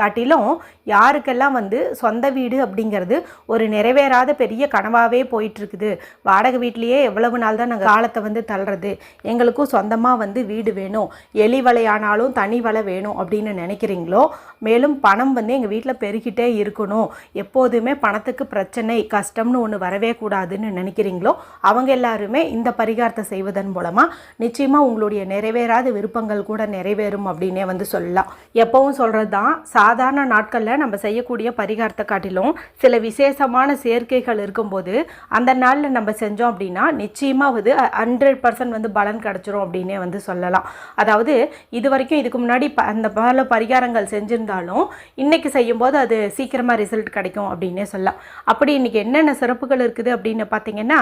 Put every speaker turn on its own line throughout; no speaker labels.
காட்டிலும் யாருக்கெல்லாம் வந்து சொந்த வீடு அப்படிங்கிறது ஒரு நிறைவேறாத பெரிய கனவாகவே போயிட்டுருக்குது. வாடகை வீட்லேயே எவ்வளவு நாள் தான் நாங்கள் காலத்தை வந்து தள்ளுறது? எங்களுக்கும் சொந்தமாக வந்து வீடு வேணும். எலி வலையானாலும் தனி வலை வேணும் அப்படின்னு நினைக்கிறீங்களோ? மேலும் பணம் வந்து எங்கள் வீட்டில் பெருகிட்டே இருக்கணும். எப்போதுமே பணத்துக்கு பிரச்சனை கஷ்டம்னு ஒன்று வரவே கூடாதுன்னு நினைக்கிறீங்களோ? அவங்க எல்லாருமே இந்த பரிகாரத்தை செய்வதன் மூலமாக நிச்சயமாக உங்களுடைய நிறைவேறாத விருப்பங்கள் கூட நிறைவேறும் அப்படின்னே வந்து சொல்லலாம். எப்பவும் சொல்கிறது தான் சாதாரண நாட்களில் நம்ம செய்யக்கூடிய பரிகாரத்தை காட்டிலும் சில விசேஷமான சேர்க்கைகள் இருக்கும்போது அந்த நாளில் நம்ம செஞ்சோம் அப்படின்னா நிச்சயமாக வந்து ஹண்ட்ரட் பர்சன்ட் வந்து பலன் கிடச்சிரும் அப்படின்னே வந்து சொல்லலாம். அதாவது இது வரைக்கும் இதுக்கு முன்னாடி ப அந்த பல பரிகாரங்கள் செஞ்சுருந்தாலும் இன்றைக்கி செய்யும்போது அது சீக்கிரமாக ரிசல்ட் கிடைக்கும் அப்படின்னே சொல்லலாம். அப்படி இன்னைக்கு என்னென்ன சிறப்புகள் இருக்குது அப்படின்னு பார்த்தீங்கன்னா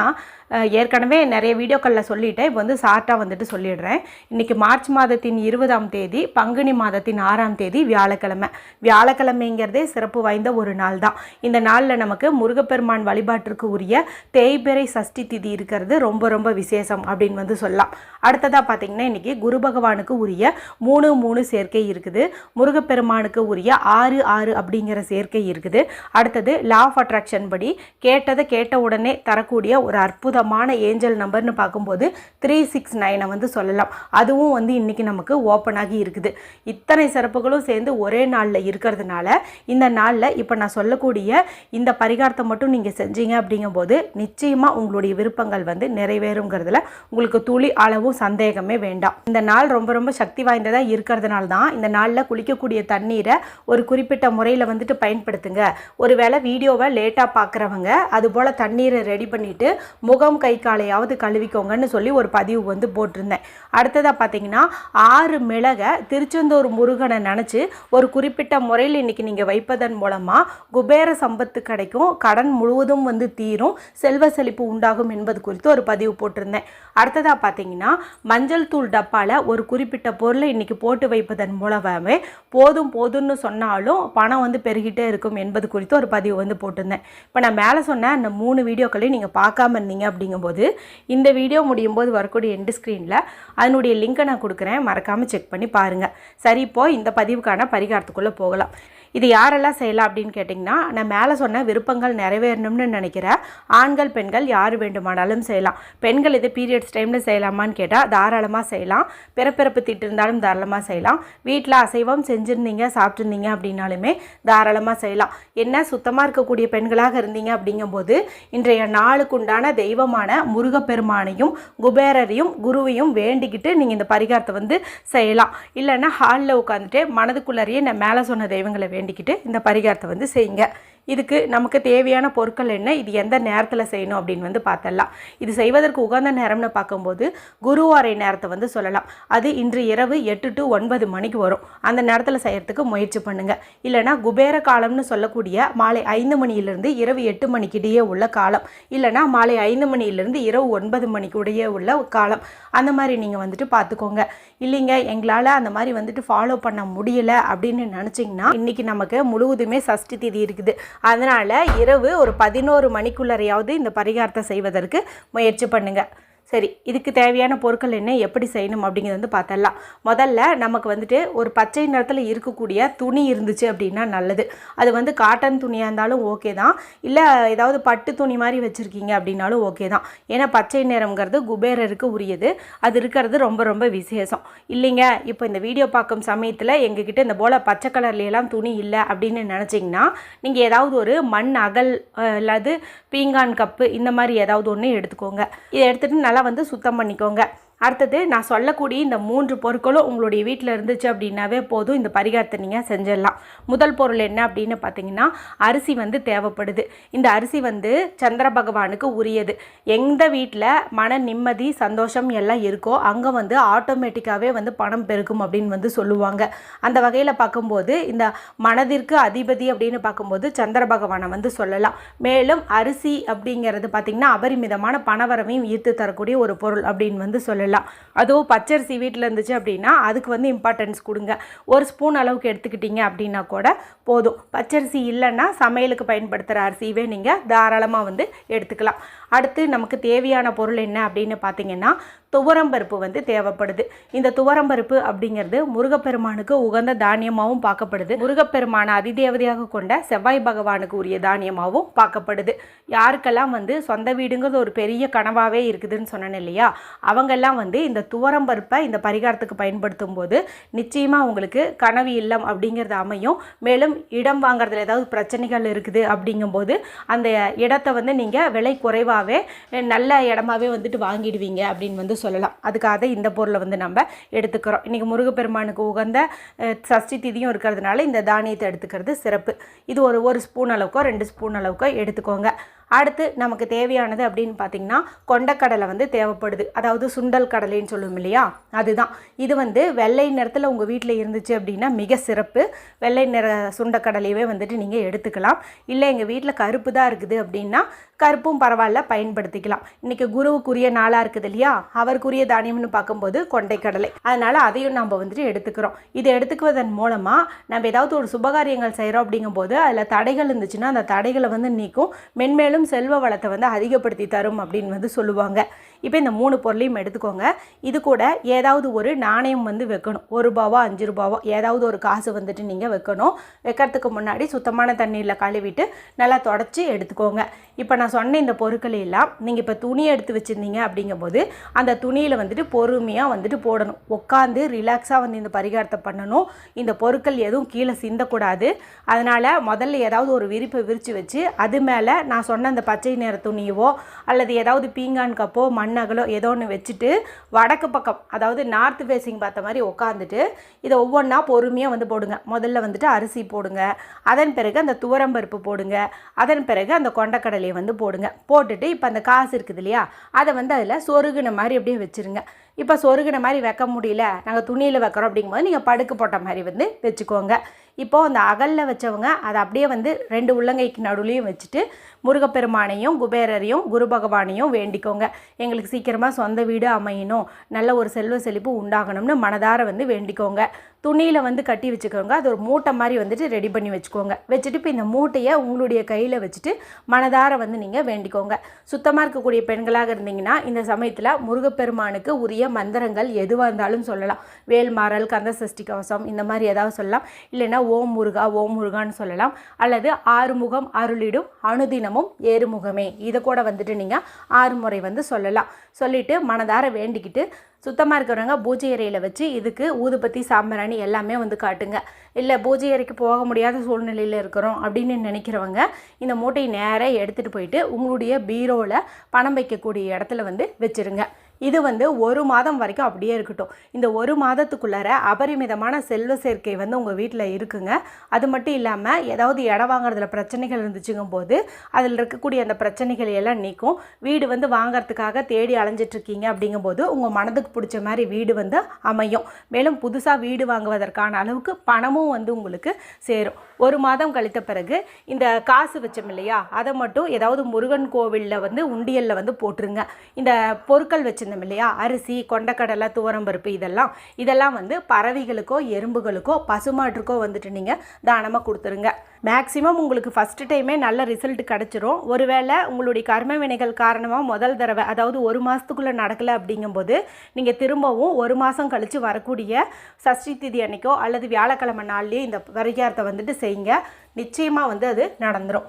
ஏற்கனவே நிறைய வீடியோக்களில் சொல்லிட்டேன். இப்போ வந்து ஷார்ட்டாக வந்துட்டு சொல்லிடுறேன். இன்றைக்கி மார்ச் மாதத்தின் இருபதாம் தேதி பங்குனி மாதத்தின் ஆறாம் தேதி வியாழக்கிழமை. வியாழக்கிழமைங்கிறதே சிறப்பு வாய்ந்த ஒரு நாள் தான் இந்த நாளில் நமக்கு முருகப்பெருமான் வழிபாட்டிற்கு உரிய தேய்பிறை சஷ்டி திதி இருக்கிறது ரொம்ப ரொம்ப விசேஷம் அப்படின்னு வந்து சொல்லலாம். அடுத்ததாக பார்த்தீங்கன்னா இன்னைக்கு குரு பகவானுக்கு உரிய மூணு மூணு சேர்க்கை இருக்குது. முருகப்பெருமானுக்கு உரிய ஆறு ஆறு அப்படிங்கிற சேர்க்கை இருக்குது. அடுத்தது லா ஆஃப் அட்ராக்ஷன் படி கேட்டதை கேட்ட உடனே தரக்கூடிய ஒரு அற்புதமான ஏஞ்சல் நம்பர்னு பார்க்கும்போது த்ரீ சிக்ஸ் நைனை வந்து சொல்லலாம். அதுவும் வந்து இன்னைக்கு நமக்கு ஓப்பன் ஆகி இருக்குது. இத்தனை சிறப்புகளும் சேர்ந்து ஒரே நாளில் இருக்கிறதுனால இந்த நாளில் இப்போ நான் சொல்லக்கூடிய இந்த பரிகாரத்தை மட்டும் நீங்கள் செஞ்சீங்க அப்படிங்கும்போது நிச்சயமாக உங்களுடைய விருப்பங்கள் வந்து நிறைவேறுங்கிறதுல உங்களுக்கு துளி அளவும் சந்தேகமே வேண்டாம். இந்த நாள் ரொம்ப ரொம்ப சக்தி வாய்ந்ததாக இருக்கிறதுனால தான் இந்த நாளில் குளிக்கக்கூடிய தண்ணீரை ஒரு குறிப்பிட்ட முறையில் வந்துட்டு பயன்படுத்துங்க. ஒருவேளை வீடியோவை லேட்டாக பார்க்குறவங்க அதுபோல் தண்ணீரை ரெடி பண்ணிவிட்டு முகம் கை காலையாவது கழுவிக்கோங்கன்னு சொல்லி ஒரு பதிவு வந்து போட்டிருந்தேன். அடுத்ததாக பார்த்தீங்கன்னா ஆறு மிளகை திருச்செந்தூர் முருகனை நினச்சி ஒரு குறிப்பிட்ட முறையில் இன்றைக்கி நீங்கள் வைப்பதன் மூலமாக குபேர சம்பத்து கிடைக்கும். கடன் முழுவதும் வந்து தீரும். செல்வ செழிப்பு உண்டாகும் என்பது குறித்து ஒரு பதிவு போட்டிருந்தேன். அடுத்ததாக பார்த்தீங்கன்னா மஞ்சள் தூள் டப்பாவில் ஒரு குறிப்பிட்ட பொருளை இன்றைக்கி போட்டு வைப்பதன் மூலமாகவே போதும் போதும்னு சொன்னாலும் பணம் வந்து பெருகிட்டே இருக்கும் என்பது குறித்து ஒரு பதிவு வந்து போட்டிருந்தேன். இப்போ நான் மேலே சொன்ன அந்த மூணு வீடியோக்களையும் நீங்கள் பார்க்காம இருந்தீங்க அப்படிங்கும்போது இந்த வீடியோ முடியும் போது வரக்கூடிய எண்டு ஸ்க்ரீனில் அதனுடைய லிங்கை நான் கொடுக்குறேன். மறக்காமல் செக் பண்ணி பாருங்கள் சரி இப்போது இந்த பதிவுக்கான பரிகாரத்துக்குள்ளே போகலாம். இது யாரெல்லாம் செய்யலாம் அப்படின்னு கேட்டிங்கன்னா நான் மேலே சொன்ன விருப்பங்கள் நிறைவேறணும்னு நினைக்கிற ஆண்கள் பெண்கள் யார் வேண்டுமானாலும் செய்யலாம். பெண்கள் இது பீரியட்ஸ் டைமில் செய்யலாமான்னு கேட்டால் தாராளமாக செய்யலாம். பிறப்பிறப்பு திட்டு இருந்தாலும் தாராளமாக செய்யலாம். வீட்டில் அசைவம் செஞ்சுருந்தீங்க சாப்பிட்ருந்தீங்க அப்படின்னாலுமே தாராளமாக செய்யலாம். என்ன சுத்தமாக இருக்கக்கூடிய பெண்களாக இருந்தீங்க அப்படிங்கும்போது இன்றைய நாளுக்குண்டான தெய்வமான முருகப்பெருமானையும் குபேரரையும் குருவையும் வேண்டிக்கிட்டு நீங்கள் இந்த பரிகாரத்தை வந்து செய்யலாம். இல்லைன்னா ஹாலில் உட்காந்துட்டு மனதுக்குள்ளறையே நான் மேலே சொன்ன தெய்வங்களை வேண்டிக்கிட்டு இந்த பரிகாரத்தை வந்து செய்யுங்க. இதுக்கு நமக்கு தேவையான பொருட்கள் என்ன இது எந்த நேரத்தில் செய்யணும் அப்படின்னு வந்து பார்த்தலாம் இது செய்வதற்கு உகந்த நேரம்னு பார்க்கும்போது குருவாரை நேரத்தை வந்து சொல்லலாம். அது இன்று இரவு எட்டு டு ஒன்பது மணிக்கு வரும். அந்த நேரத்தில் செய்யறதுக்கு முயற்சி பண்ணுங்க. இல்லைனா குபேர காலம்னு சொல்லக்கூடிய மாலை ஐந்து மணியிலிருந்து இரவு எட்டு மணிக்கிடையே உள்ள காலம். இல்லைனா மாலை ஐந்து மணியிலிருந்து இரவு ஒன்பது மணிக்குடையே உள்ள காலம். அந்த மாதிரி நீங்கள் வந்துட்டு பார்த்துக்கோங்க. இல்லைங்க எங்களால் அந்த மாதிரி வந்துட்டு ஃபாலோ பண்ண முடியல அப்படின்னு நினச்சிங்கன்னா இன்றைக்கி நமக்கு முழுவதுமே சஷ்டி திதி இருக்குது. அதனால் இரவு ஒரு பதினோரு மணிக்குள்ளறையாவது இந்த பரிகாரத்தை செய்வதற்கு முயற்சி பண்ணுங்கள் சரி இதுக்கு தேவையான பொருட்கள் என்ன எப்படி செய்யணும் அப்படிங்கிறது வந்து பார்த்தரலாம் முதல்ல நமக்கு வந்துட்டு ஒரு பச்சை நிறத்தில் இருக்கக்கூடிய துணி இருந்துச்சு அப்படின்னா நல்லது. அது வந்து காட்டன் துணியாக இருந்தாலும் ஓகே தான். இல்லை ஏதாவது பட்டு துணி மாதிரி வச்சுருக்கீங்க அப்படின்னாலும் ஓகே தான். ஏன்னா பச்சை நிறம்ங்கிறது குபேரருக்கு உரியது. அது இருக்கிறது ரொம்ப ரொம்ப விசேஷம். இல்லைங்க இப்போ இந்த வீடியோ பார்க்கும் சமயத்தில் எங்ககிட்ட இந்த போல் பச்சை கலர்லையெல்லாம் துணி இல்லை அப்படின்னு நினச்சிங்கன்னா நீங்கள் ஏதாவது ஒரு மண் அகல் அல்லது பீங்கான் கப்பு இந்த மாதிரி ஏதாவது ஒன்று எடுத்துக்கோங்க. இதை எடுத்துகிட்டு நல்லா வந்து சுத்தம் பண்ணிக்கோங்க. அடுத்தது நான் சொல்லக்கூடிய இந்த மூன்று பொருட்களும் உங்களுடைய வீட்டில் இருந்துச்சு அப்படின்னாவே போதும். இந்த பரிகாரத்தை நீங்கள் செஞ்சிடலாம். முதல் பொருள் என்ன அப்படின்னு பார்த்தீங்கன்னா அரிசி வந்து தேவைப்படுது. இந்த அரிசி வந்து சந்திர பகவானுக்கு உரியது. எந்த வீட்டில் மன நிம்மதி சந்தோஷம் எல்லாம் இருக்கோ அங்கே வந்து ஆட்டோமேட்டிக்காகவே வந்து பணம் பெருகும் அப்படின்னு வந்து சொல்லுவாங்க. அந்த வகையில் பார்க்கும்போது இந்த மனதிற்கு அதிபதி அப்படின்னு பார்க்கும்போது சந்திர பகவானை வந்து சொல்லலாம். மேலும் அரிசி அப்படிங்கிறது பார்த்திங்கன்னா அபரிமிதமான பணவரவையும் ஈர்த்து தரக்கூடிய ஒரு பொருள் அப்படின்னு வந்து சொல்லலாம். சொல்லலாம் அதுவும் பச்சரிசி வீட்டில் இருந்துச்சு அப்படின்னா அதுக்கு வந்து இம்பார்ட்டன்ஸ் கொடுங்க. ஒரு ஸ்பூன் அளவுக்கு எடுத்துக்கிட்டீங்க அப்படின்னா கூட போதும். பச்சரிசி இல்லைன்னா சமையலுக்கு பயன்படுத்துகிற அரிசியவே நீங்கள் தாராளமாக வந்து எடுத்துக்கலாம். அடுத்து நமக்கு தேவையான பொருள் என்ன அப்படின்னு பார்த்தீங்கன்னா துவரம்பருப்பு வந்து தேவைப்படுது. இந்த துவரம்பருப்பு அப்படிங்கிறது முருகப்பெருமானுக்கு உகந்த தானியமாகவும் பார்க்கப்படுது. முருகப்பெருமான அதிதேவதையாக கொண்ட செவ்வாய் பகவானுக்கு உரிய தானியமாகவும் பார்க்கப்படுது. யாருக்கெல்லாம் வந்து சொந்த வீடுங்கிறது ஒரு பெரிய கனவாகவே இருக்குதுன்னு சொன்னேன் இல்லையா? அவங்கெல்லாம் வந்து இந்த துவரம்பருப்பை இந்த பரிகாரத்துக்கு பயன்படுத்தும் போது நிச்சயமாக உங்களுக்கு கனவு இல்லம் அப்படிங்கிறது அமையும். மேலும் இடம் வாங்குறதுல ஏதாவது பிரச்சனைகள் இருக்குது அப்படிங்கும்போது அந்த இடத்த வந்து நீங்கள் விலை குறைவாகவே நல்ல இடமாவே வந்துட்டு வாங்கிடுவீங்க அப்படின்னு வந்து சொல்லலாம். அதுக்காக இந்த பொருளை வந்து நம்ம எடுத்துக்கிறோம். இன்றைக்கி முருகப்பெருமானுக்கு உகந்த சஷ்டி திதியும் இருக்கிறதுனால இந்த தானியத்தை எடுத்துக்கிறது சிறப்பு. இது ஒரு ஒரு ஸ்பூன் அளவுக்கோ ரெண்டு ஸ்பூன் அளவுக்கோ எடுத்துக்கோங்க. அடுத்து நமக்கு தேவையானது அப்படின்னு பார்த்தீங்கன்னா கொண்டக்கடலை வந்து தேவைப்படுது. அதாவது சுண்டல் கடலைன்னு சொல்லுவோம் இல்லையா? அதுதான். இது வந்து வெள்ளை நிறத்தில் உங்கள் வீட்டில் இருந்துச்சு அப்படின்னா மிக சிறப்பு. வெள்ளை நிற சுண்டக்கடலையவே வந்துட்டு நீங்கள் எடுத்துக்கலாம். இல்லை எங்கள் வீட்டில் கருப்பு தான் இருக்குது அப்படின்னா கருப்பும் பரவாயில்ல பயன்படுத்திக்கலாம். இன்றைக்கி குருவுக்குரிய நாளாக இருக்குது இல்லையா? அவருக்குரிய தானியம்னு பார்க்கும்போது கொண்டைக்கடலை. அதனால் அதையும் நம்ம வந்துட்டு எடுத்துக்கிறோம். இதை எடுத்துக்குவதன் மூலமாக நம்ம ஏதாவது ஒரு சுபகாரியங்கள் செய்கிறோம் அப்படிங்கும்போது அதில் தடைகள் இருந்துச்சுன்னா அந்த தடைகளை வந்து நீக்கும். மென்மேலும் செல்வ வளத்தை வந்து அதிகப்படுத்தி தரும் அப்படின்னு வந்து சொல்லுவாங்க. இப்போ இந்த மூணு பொருளையும் எடுத்துக்கோங்க. இது கூட ஏதாவது ஒரு நாணயம் வந்து வைக்கணும். ஒரு ரூபாவோ அஞ்சு ரூபாவோ ஏதாவது ஒரு காசு வந்துட்டு நீங்கள் வைக்கணும். வைக்கிறதுக்கு முன்னாடி சுத்தமான தண்ணீரில் கழுவிட்டு நல்லா தொடச்சி எடுத்துக்கோங்க. இப்போ நான் சொன்ன இந்த பொருட்கள் எல்லாம் நீங்கள் இப்போ துணி எடுத்து வச்சுருந்தீங்க அப்படிங்கும்போது அந்த துணியில் வந்துட்டு பொறுமையாக வந்துட்டு போடணும். உட்காந்து ரிலாக்ஸாக வந்து இந்த பரிகாரத்தை பண்ணணும். இந்த பொருட்கள் எதுவும் கீழே சிந்தக்கூடாது. அதனால் முதல்ல ஏதாவது ஒரு விரிப்பை விரித்து வச்சு அது மேலே நான் சொன்ன அந்த பச்சை நிற துணியவோ அல்லது ஏதாவது பீங்கான் கப்போ மண்ணகலோ ஏதோ ஒன்று வச்சுட்டு வடக்கு பக்கம் அதாவது நார்த் ஃபேஸிங் பார்த்த மாதிரி உட்காந்துட்டு இதை ஒவ்வொன்றா பொறுமையாக வந்து போடுங்க. முதல்ல வந்துட்டு அரிசி போடுங்க. அதன் பிறகு அந்த துவரம்பருப்பு போடுங்க. அதன் பிறகு அந்த கொண்டக்கடலையை வந்து போடுங்க. போட்டுட்டு இப்போ அந்த காசு இருக்குது இல்லையா? அதை வந்து அதில் சொருகின மாதிரி அப்படியே வச்சுருங்க. இப்போ சொருகின மாதிரி வைக்க முடியல. நாங்கள் துணியில் வைக்கிறோம் அப்படிங்கும்போது நீங்கள் படுக்கு போட்ட மாதிரி வந்து வச்சுக்கோங்க. இப்போது அந்த அகலில் வச்சவங்க அதை அப்படியே வந்து ரெண்டு உள்ளங்கைக்கு நடுவுலையும் வச்சுட்டு முருகப்பெருமானையும் குபேரரையும் குரு பகவானையும் வேண்டிக்கோங்க. எங்களுக்கு சீக்கிரமாக சொந்த வீடு அமையணும். நல்ல ஒரு செல்வ செழிப்பு உண்டாகணும்னு மனதார வந்து வேண்டிக்கோங்க. துணியில் வந்து கட்டி வச்சுக்கோங்க. அது ஒரு மூட்டை மாதிரி வந்துட்டு ரெடி பண்ணி வச்சுக்கோங்க. வச்சுட்டு இப்போ இந்த மூட்டையை உங்களுடைய கையில் வச்சுட்டு மனதார வந்து நீங்கள் வேண்டிக்கோங்க. சுத்தமாக இருக்கக்கூடிய பெண்களாக இருந்தீங்கன்னா இந்த சமயத்தில் முருகப்பெருமானுக்கு உரிய மந்திரங்கள் எதுவாக இருந்தாலும் சொல்லலாம். வேல்மாறல் கந்த சஷ்டி கவசம் இந்த மாதிரி ஏதாவது சொல்லலாம். இல்லைன்னா ஓம் முருகா ஓம் முருகான்னு சொல்லலாம். அல்லது ஆறுமுகம் அருளிடும் அனுதினமும் ஏறுமுகமே. இதை கூட வந்துட்டு நீங்கள் ஆறு முறை வந்து சொல்லலாம். சொல்லிட்டு மனதார வேண்டிக்கிட்டு சுத்தமாக இருக்கிறவங்க பூஜை அறையில் வச்சு இதுக்கு ஊதுபத்தி சாம்பிராணி எல்லாமே வந்து காட்டுங்க. இல்லை பூஜை அறைக்கு போக முடியாத சூழ்நிலையில் இருக்கிறோம் அப்படின்னு நினைக்கிறவங்க இந்த மூட்டையை நேராக எடுத்துகிட்டு போயிட்டு உங்களுடைய பீரோவில் பணம் வைக்கக்கூடிய இடத்துல வந்து வச்சுருங்க. இது வந்து ஒரு மாதம் வரைக்கும் அப்படியே இருக்கட்டும். இந்த ஒரு மாதத்துக்குள்ளார அபரிமிதமான செல்வ சேர்க்கை வந்து உங்கள் வீட்டில் இருக்குங்க. அது மட்டும் இல்லாமல் ஏதாவது இடம் வாங்குறதுல பிரச்சனைகள் இருந்துச்சுங்கும் போது அதில் இருக்கக்கூடிய அந்த பிரச்சனைகள் எல்லாம் நீக்கும். வீடு வந்து வாங்குறதுக்காக தேடி அலைஞ்சிட்ருக்கீங்க அப்படிங்கும்போது உங்கள் மனதுக்கு பிடிச்ச மாதிரி வீடு வந்து அமையும். மேலும் புதுசாக வீடு வாங்குவதற்கான அளவுக்கு பணமும் வந்து உங்களுக்கு சேரும். ஒரு மாதம் கழித்த பிறகு இந்த காசு வச்சோம் இல்லையா? அதை மட்டும் ஏதாவது முருகன் கோவிலில் வந்து உண்டியலில் வந்து போட்டுருங்க. இந்த பொருட்கள் வச்சு வச்சுருந்தோம் இல்லையா? அரிசி கொண்டக்கடலை துவரம்பருப்பு இதெல்லாம் இதெல்லாம் வந்து பறவைகளுக்கோ எறும்புகளுக்கோ பசுமாட்டுக்கோ வந்துட்டு நீங்கள் தானமாக கொடுத்துருங்க. மேக்ஸிமம் உங்களுக்கு ஃபஸ்ட்டு டைமே நல்ல ரிசல்ட் கிடச்சிரும். ஒருவேளை உங்களுடைய கர்ம வினைகள் காரணமாக முதல் தடவை அதாவது ஒரு மாதத்துக்குள்ளே நடக்கலை அப்படிங்கும்போது நீங்கள் திரும்பவும் ஒரு மாதம் கழித்து வரக்கூடிய சஷ்டி திதி அன்னைக்கோ அல்லது வியாழக்கிழமை நாள்லேயே இந்த பரிகாரத்தை வந்துட்டு செய்யுங்க. நிச்சயமாக வந்து அது நடந்துடும்